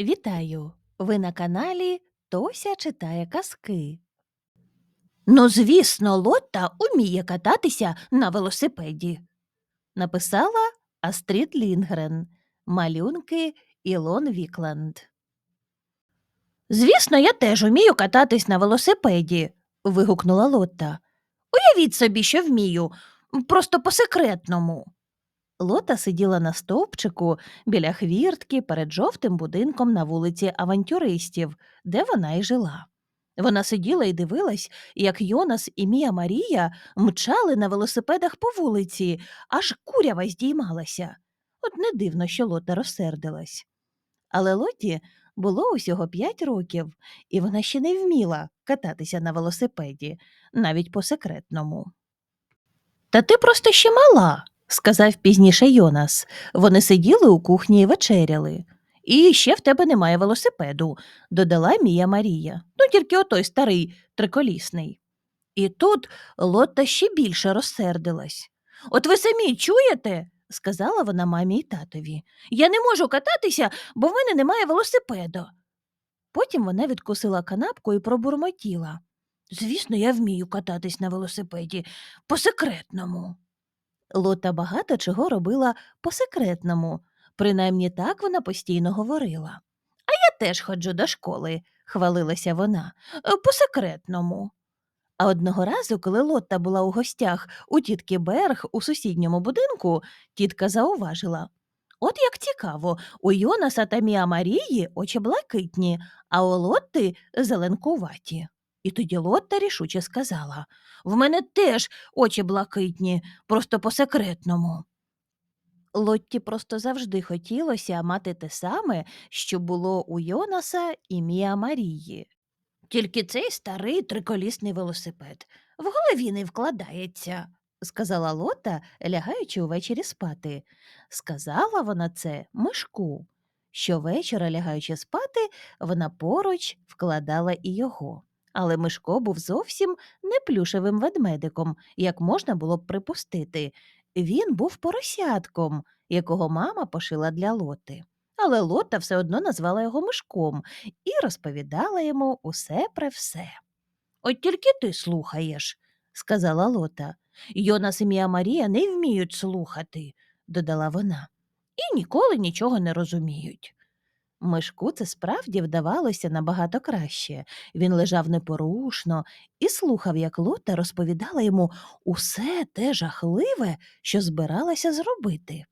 Вітаю! Ви на каналі Тося читає казки. Ну, звісно, Лотта уміє кататися на велосипеді. Написала Астрід Лінгрен, малюнки Ілон Вікланд. Звісно, я теж умію кататись на велосипеді. вигукнула Лотта. Уявіть собі, що вмію, просто по секретному. Лота сиділа на стовпчику біля хвіртки перед жовтим будинком на вулиці авантюристів, де вона й жила. Вона сиділа і дивилась, як Йонас і Мія Марія мчали на велосипедах по вулиці, аж курява здіймалася. От не дивно, що Лота розсердилась. Але Лоті було усього п'ять років, і вона ще не вміла кататися на велосипеді, навіть по секретному. Та ти просто ще мала, сказав пізніше Йонас. Вони сиділи у кухні і вечеряли. І ще в тебе немає велосипеду, додала Мія Марія. Ну тільки отой старий триколісний. І тут Лотта ще більше розсердилась. От ви самі чуєте? сказала вона мамі й татові. Я не можу кататися, бо в мене немає велосипеду. Потім вона відкусила канапку і пробурмотіла. Звісно, я вмію кататись на велосипеді по секретному. Лота багато чого робила по секретному, принаймні так вона постійно говорила. А я теж ходжу до школи, хвалилася вона, «е, по секретному. А одного разу, коли Лотта була у гостях у тітки Берг у сусідньому будинку, тітка зауважила. От як цікаво, у Йонаса та Мія Марії очі блакитні, а у Лотти зеленкуваті. І тоді Лотта рішуче сказала В мене теж очі блакитні, просто по секретному. Лотті просто завжди хотілося мати те саме, що було у Йонаса і Мія Марії. Тільки цей старий триколісний велосипед в голові не вкладається, сказала Лота, лягаючи увечері спати. Сказала вона це мишку. Щовечора, лягаючи спати, вона поруч вкладала і його. Але Мишко був зовсім не плюшевим ведмедиком, як можна було б припустити. Він був поросятком, якого мама пошила для Лоти. Але Лота все одно назвала його Мишком і розповідала йому усе про все. От тільки ти слухаєш, сказала Лота. Йонас і Мія Марія не вміють слухати, додала вона, і ніколи нічого не розуміють. Мишку це справді вдавалося набагато краще. Він лежав непорушно і слухав, як Лота розповідала йому усе те жахливе, що збиралася зробити.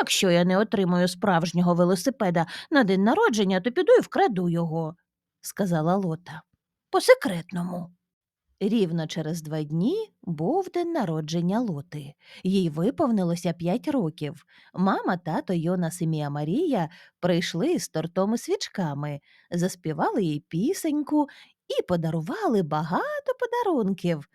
Якщо я не отримую справжнього велосипеда на день народження, то піду і вкраду його, сказала Лота. По секретному. Рівно через два дні був день народження Лоти. Їй виповнилося п'ять років. Мама, тато, Йонас і Марія прийшли з тортом і свічками, заспівали їй пісеньку і подарували багато подарунків.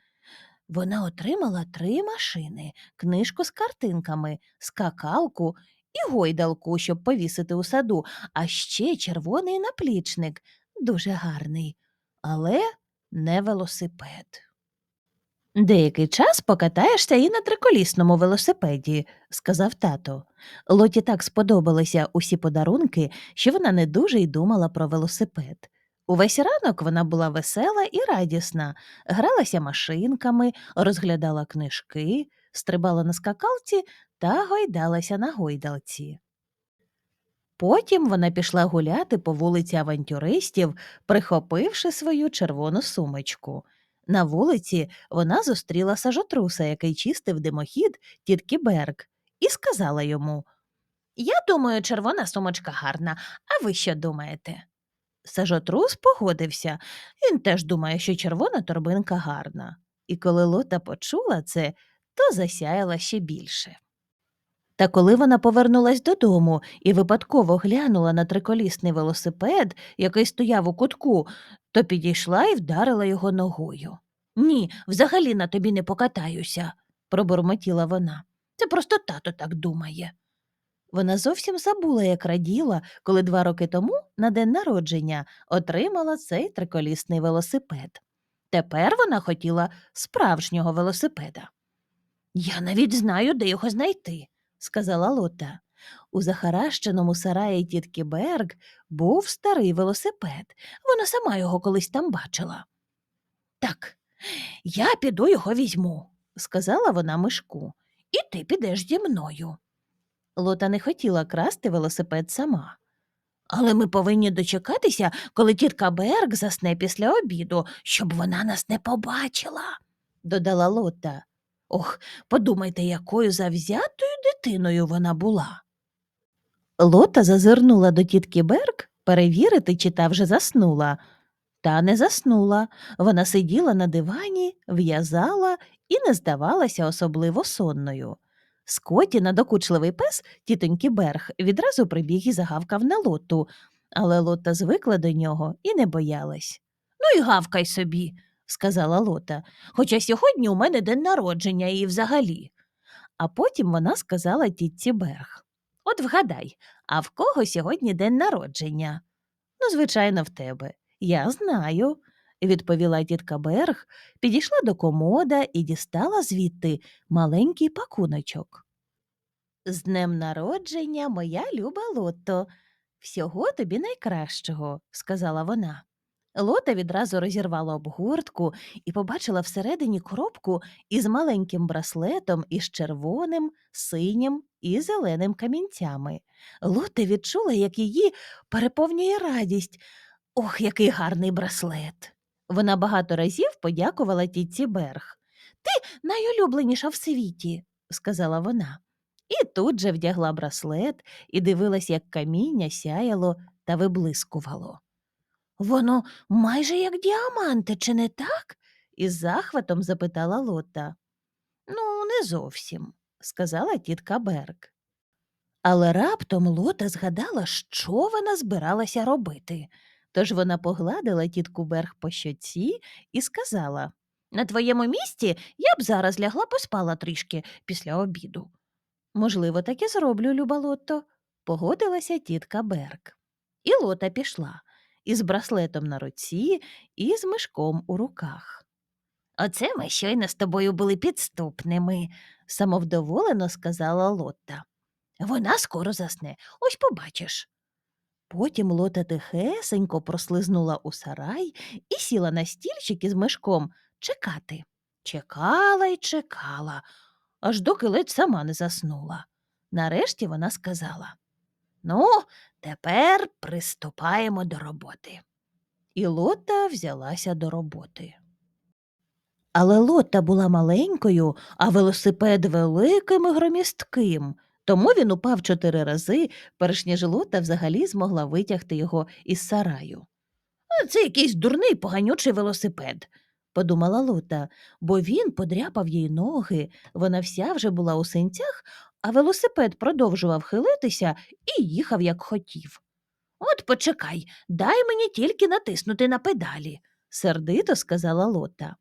Вона отримала три машини, книжку з картинками, скакалку і гойдалку, щоб повісити у саду, а ще червоний наплічник, дуже гарний, але не велосипед. Деякий час покатаєшся і на триколісному велосипеді, сказав тато. Лоті так сподобалися усі подарунки, що вона не дуже й думала про велосипед. Увесь ранок вона була весела і радісна, гралася машинками, розглядала книжки, стрибала на скакалці та гойдалася на гойдалці. Потім вона пішла гуляти по вулиці авантюристів, прихопивши свою червону сумочку. На вулиці вона зустріла сажотруса, який чистив димохід тітки Берг, і сказала йому Я думаю, червона сумочка гарна, а ви що думаєте? Сажотрус погодився. Він теж думає, що червона торбинка гарна. І коли Лота почула це, то засяяла ще більше. Та коли вона повернулась додому і випадково глянула на триколісний велосипед, який стояв у кутку, то підійшла і вдарила його ногою. Ні, взагалі на тобі не покатаюся, пробурмотіла вона. Це просто тато так думає. Вона зовсім забула, як раділа, коли два роки тому, на день народження, отримала цей триколісний велосипед. Тепер вона хотіла справжнього велосипеда. Я навіть знаю, де його знайти, сказала Лота. У захаращеному сараї тітки Берг був старий велосипед. Вона сама його колись там бачила. Так, я піду його візьму, сказала вона мишку, і ти підеш зі мною. Лота не хотіла красти велосипед сама. Але ми повинні дочекатися, коли тітка Берг засне після обіду, щоб вона нас не побачила, додала Лота. Ох, подумайте, якою завзятою дитиною вона була. Лота зазирнула до тітки Берг перевірити, чи та вже заснула. Та не заснула. Вона сиділа на дивані, в'язала і не здавалася особливо сонною. Скоті, надокучливий пес тітоньки Берг, відразу прибіг і загавкав на лоту, але Лота звикла до нього і не боялась. Ну і гавкай собі, сказала Лота, хоча сьогодні у мене день народження і взагалі. А потім вона сказала тітці Берг. От вгадай, а в кого сьогодні день народження? Ну, звичайно, в тебе. Я знаю, відповіла тітка Берг, підійшла до комода і дістала звідти маленький пакуночок. З днем народження, моя люба Лотто. Всього тобі найкращого, сказала вона. Лота відразу розірвала обгортку і побачила всередині коробку із маленьким браслетом із червоним, синім і зеленим камінцями. Лота відчула, як її переповнює радість. Ох, який гарний браслет. Вона багато разів подякувала тітці Берг. Ти найулюбленіша в світі, сказала вона. І тут же вдягла браслет і дивилась, як каміння сяяло та виблискувало. Воно майже як діаманти, чи не так? із захватом запитала Лота. Ну, не зовсім, сказала тітка Берг. Але раптом Лота згадала, що вона збиралася робити. Тож вона погладила тітку Берг по щоці і сказала На твоєму місці я б зараз лягла поспала трішки після обіду. Можливо, так і зроблю, люба Лотто, погодилася тітка Берг. І Лота пішла із браслетом на руці і з мишком у руках. Оце ми щойно з тобою були підступними, самовдоволено сказала Лотта. Вона скоро засне, ось побачиш. Потім Лота тихесенько прослизнула у сарай і сіла на стільчик із мишком чекати. Чекала й чекала, аж доки ледь сама не заснула. Нарешті вона сказала Ну, тепер приступаємо до роботи. І Лота взялася до роботи. Але Лота була маленькою, а велосипед великим і громістким, тому він упав чотири рази, перш ніж Лота взагалі змогла витягти його із сараю. «А Це якийсь дурний поганючий велосипед, подумала Лота, бо він подряпав їй ноги, вона вся вже була у синцях, а велосипед продовжував хилитися і їхав, як хотів. От почекай, дай мені тільки натиснути на педалі, сердито сказала Лота.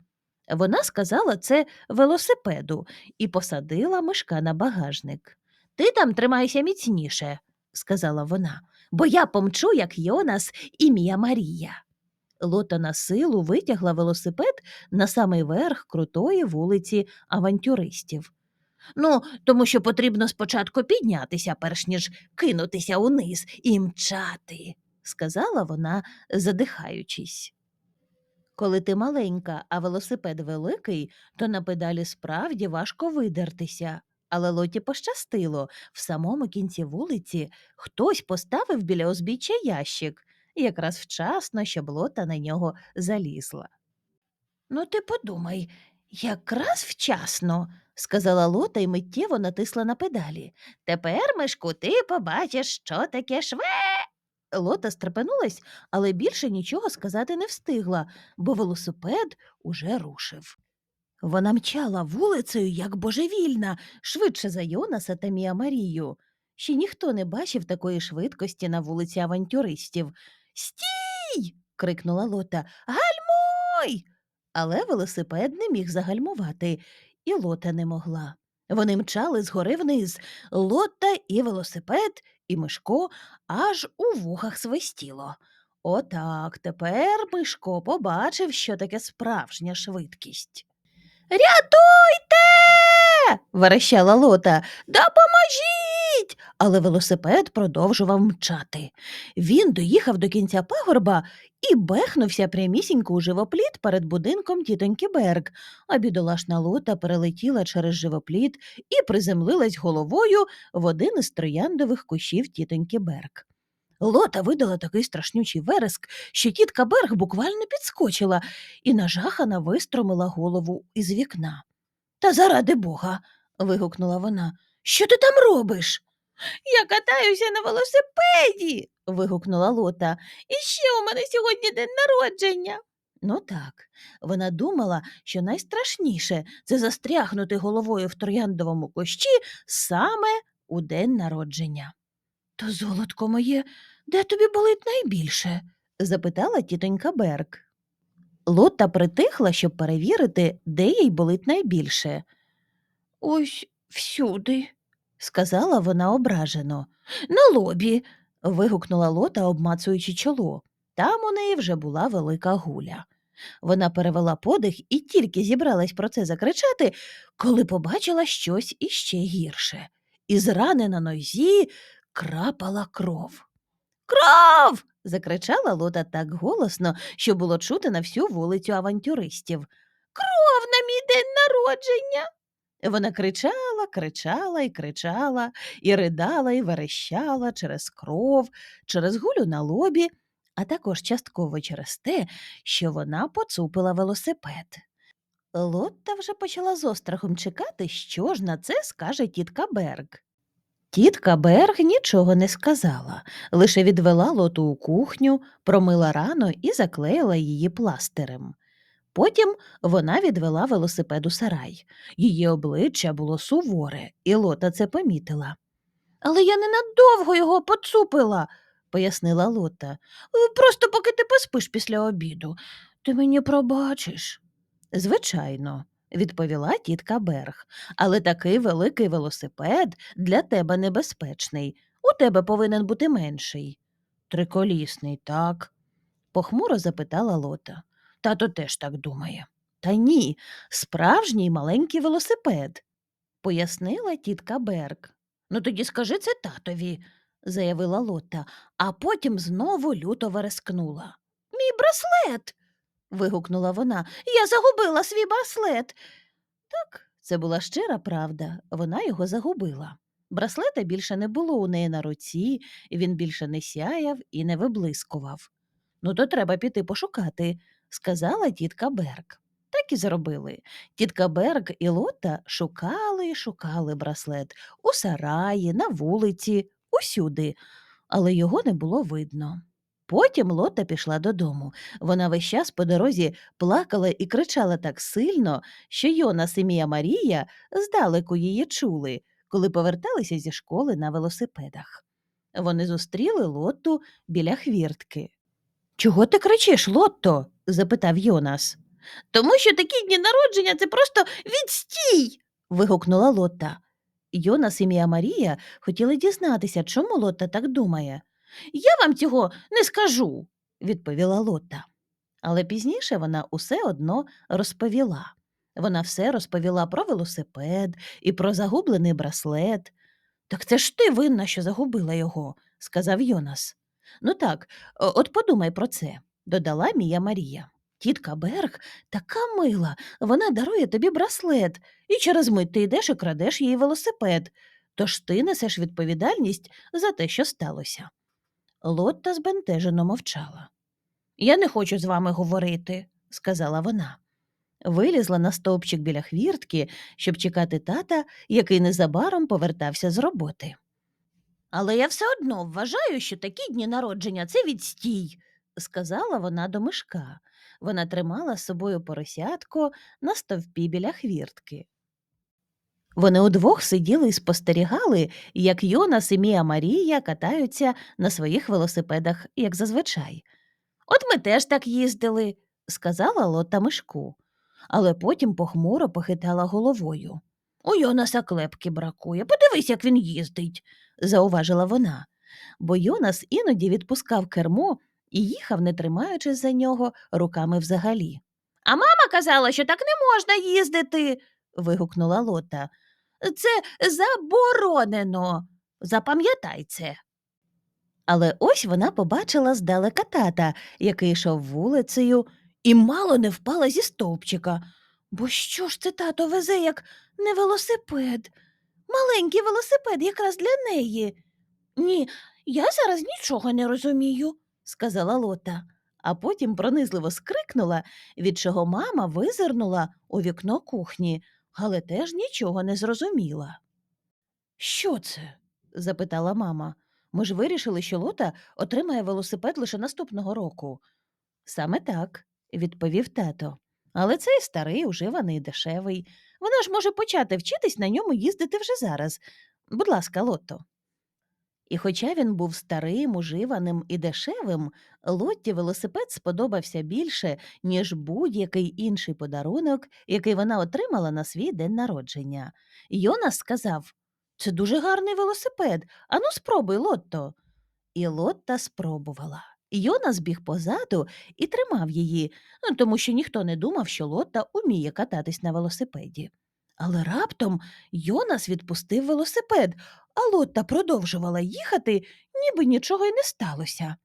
Вона сказала це велосипеду і посадила мишка на багажник. Ти там тримайся міцніше, сказала вона, бо я помчу, як Йонас і Мія Марія. Лота на силу витягла велосипед на самий верх крутої вулиці авантюристів. Ну, тому що потрібно спочатку піднятися, перш ніж кинутися униз і мчати, сказала вона, задихаючись. Коли ти маленька, а велосипед великий, то на педалі справді важко видертися. Але Лоті пощастило в самому кінці вулиці хтось поставив біля узбіччя ящик, якраз вчасно, щоб лота на нього залізла. Ну, ти подумай, якраз вчасно, сказала Лота і миттєво натисла на педалі. Тепер, Мишку, ти побачиш, що таке шве. Лота стрепенулась, але більше нічого сказати не встигла, бо велосипед уже рушив. Вона мчала вулицею, як божевільна, швидше за Йонаса та Мія Марію. Ще ніхто не бачив такої швидкості на вулиці авантюристів. Стій. крикнула Лота. Гальмуй. Але велосипед не міг загальмувати, і Лота не могла. Вони мчали згори вниз. Лота і велосипед, і Мишко аж у вухах свистіло. Отак тепер Мишко побачив, що таке справжня швидкість. Рятуйте. верещала Лота. Допоможіть. Стійте! Але велосипед продовжував мчати. Він доїхав до кінця пагорба і бехнувся прямісінько у живопліт перед будинком тітоньки Берг, а бідолашна лота перелетіла через живопліт і приземлилась головою в один із трояндових кущів тітоньки Берг. Лота видала такий страшнючий вереск, що тітка Берг буквально підскочила і нажахана вистромила голову із вікна. Та заради бога. вигукнула вона. Що ти там робиш? Я катаюся на велосипеді. вигукнула Лота. І ще у мене сьогодні день народження. Ну так, вона думала, що найстрашніше це застрягнути головою в трояндовому кущі саме у день народження. То, золотко моє, де тобі болить найбільше? запитала тітонька Берг. Лотта притихла, щоб перевірити, де їй болить найбільше. Ось всюди, сказала вона ображено. На лобі. вигукнула Лота, обмацуючи чоло. Там у неї вже була велика гуля. Вона перевела подих і тільки зібралась про це закричати, коли побачила щось іще гірше. Із рани на нозі крапала кров. Кров. закричала Лота так голосно, що було чути на всю вулицю авантюристів. Кров на мій день народження. Вона кричала, кричала і кричала, і ридала, і верещала через кров, через гулю на лобі, а також частково через те, що вона поцупила велосипед. Лотта вже почала з острахом чекати, що ж на це скаже тітка Берг. Тітка Берг нічого не сказала, лише відвела лоту у кухню, промила рану і заклеїла її пластирем. Потім вона відвела велосипед у сарай. Її обличчя було суворе, і Лота це помітила. Але я ненадовго його поцупила, пояснила Лота. «Е, Просто поки ти поспиш після обіду. Ти мені пробачиш. Звичайно, відповіла тітка Берг, але такий великий велосипед для тебе небезпечний. У тебе повинен бути менший. Триколісний, так? похмуро запитала Лота. Тато теж так думає. Та ні, справжній маленький велосипед, пояснила тітка Берг. Ну тоді скажи це татові, заявила Лота, а потім знову люто верескнула. Мій браслет. вигукнула вона. Я загубила свій браслет. Так, це була щира правда, вона його загубила. Браслета більше не було у неї на руці, він більше не сяяв і не виблискував. Ну, то треба піти пошукати, сказала тітка Берг. Так і зробили. Тітка Берг і Лота шукали і шукали браслет у сараї, на вулиці, усюди, але його не було видно. Потім Лота пішла додому. Вона весь час по дорозі плакала і кричала так сильно, що Йонас і Мія Марія здалеку її чули, коли поверталися зі школи на велосипедах. Вони зустріли Лотту біля хвіртки. Чого ти кричиш, Лотто? запитав Йонас. Тому що такі дні народження це просто відстій. вигукнула Лотта. Йонас і Мія Марія хотіли дізнатися, чому Лотта так думає. Я вам цього не скажу, відповіла Лотта. Але пізніше вона усе одно розповіла. Вона все розповіла про велосипед і про загублений браслет. Так це ж ти винна, що загубила його, сказав Йонас. Ну так, от подумай про це, додала Мія Марія. Тітка Берг така мила, вона дарує тобі браслет, і через мить ти йдеш і крадеш її велосипед, тож ти несеш відповідальність за те, що сталося. Лотта збентежено мовчала. Я не хочу з вами говорити, сказала вона. Вилізла на стовпчик біля хвіртки, щоб чекати тата, який незабаром повертався з роботи. Але я все одно вважаю, що такі дні народження це відстій, сказала вона до мишка. Вона тримала з собою поросятко на стовпі біля хвіртки. Вони удвох сиділи і спостерігали, як Йонас і Мія Марія катаються на своїх велосипедах, як зазвичай. От ми теж так їздили, сказала Лота мишку, але потім похмуро похитала головою. У Йонаса клепки бракує. Подивись, як він їздить, зауважила вона. Бо Йонас іноді відпускав кермо і їхав, не тримаючись за нього руками взагалі. А мама казала, що так не можна їздити. вигукнула Лота. Це заборонено, Запам'ятай це. Але ось вона побачила здалека тата, який йшов вулицею, і мало не впала зі стовпчика. Бо що ж це тато везе, як не велосипед? Маленький велосипед якраз для неї. Ні, я зараз нічого не розумію, сказала Лота, а потім пронизливо скрикнула, від чого мама визирнула у вікно кухні, але теж нічого не зрозуміла. Що це? запитала мама. Ми ж вирішили, що Лота отримає велосипед лише наступного року. Саме так, відповів тато. Але цей старий, уживаний, дешевий. Вона ж може почати вчитись на ньому їздити вже зараз. Будь ласка, Лотто. І хоча він був старим, уживаним і дешевим, Лотті велосипед сподобався більше, ніж будь-який інший подарунок, який вона отримала на свій день народження. Йонас сказав Це дуже гарний велосипед. Ану, спробуй, Лотто. І Лотта спробувала. Йонас біг позаду і тримав її, ну, тому що ніхто не думав, що Лотта уміє кататись на велосипеді. Але раптом Йонас відпустив велосипед, а Лотта продовжувала їхати, ніби нічого й не сталося.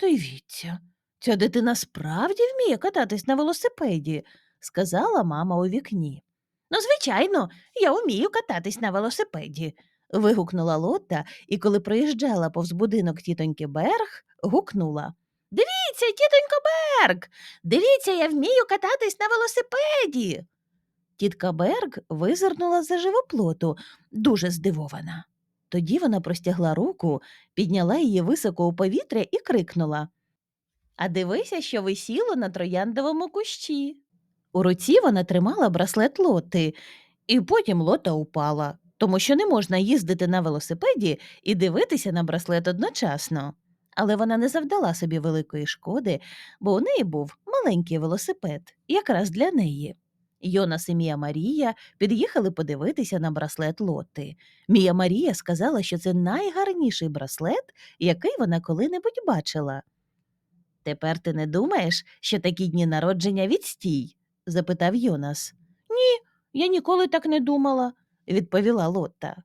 Дивіться, ця дитина справді вміє кататись на велосипеді, сказала мама у вікні. Ну, звичайно, я вмію кататись на велосипеді. Вигукнула Лотта, і коли проїжджала повз будинок тітоньки Берг, гукнула. Дивіться, тітонько Берг, дивіться, я вмію кататись на велосипеді. Тітка Берг визирнула за живоплоту, дуже здивована. Тоді вона простягла руку, підняла її високо у повітря і крикнула А дивися, що висіло на трояндовому кущі. У руці вона тримала браслет лоти, і потім лота упала, тому що не можна їздити на велосипеді і дивитися на браслет одночасно. Але вона не завдала собі великої шкоди, бо у неї був маленький велосипед, якраз для неї. Йонас і Мія Марія під'їхали подивитися на браслет Лоти. Мія Марія сказала, що це найгарніший браслет, який вона коли-небудь бачила. Тепер ти не думаєш, що такі дні народження відстій? запитав Йонас. Ні, я ніколи так не думала, відповіла Лотта.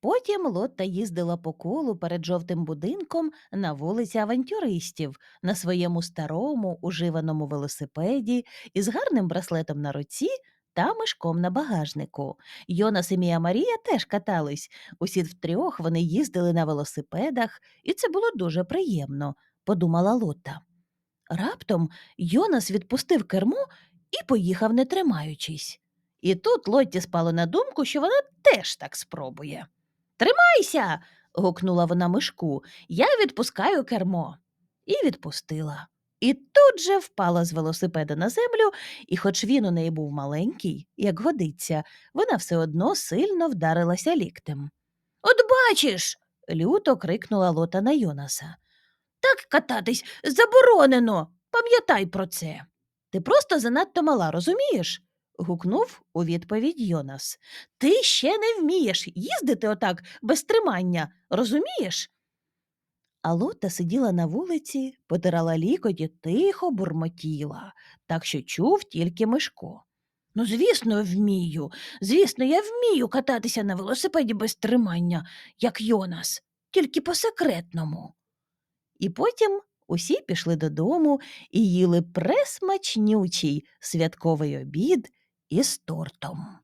Потім Лотта їздила по колу перед жовтим будинком на вулиці авантюристів на своєму старому уживаному велосипеді із гарним браслетом на руці та мишком на багажнику. Йонас і Мія Марія теж катались. Усі втрьох вони їздили на велосипедах, і це було дуже приємно, подумала Лотта. Раптом Йонас відпустив кермо і поїхав, не тримаючись. І тут Лотті спало на думку, що вона теж так спробує. Тримайся. гукнула вона мишку. Я відпускаю кермо. І відпустила. І тут же впала з велосипеда на землю, і, хоч він у неї був маленький, як годиться, вона все одно сильно вдарилася ліктем. От бачиш. люто крикнула лота на Йонаса. Так кататись заборонено. Пам'ятай про це. Ти просто занадто мала, розумієш? Гукнув у відповідь Йонас. Ти ще не вмієш їздити отак без тримання, розумієш? А Лота сиділа на вулиці, потирала лікоті, тихо бурмотіла, так що чув тільки Мишко. Ну, звісно, вмію. Звісно, я вмію кататися на велосипеді без тримання, як Йонас, тільки по секретному. І потім усі пішли додому і їли пресмачнючий святковий обід із тортом.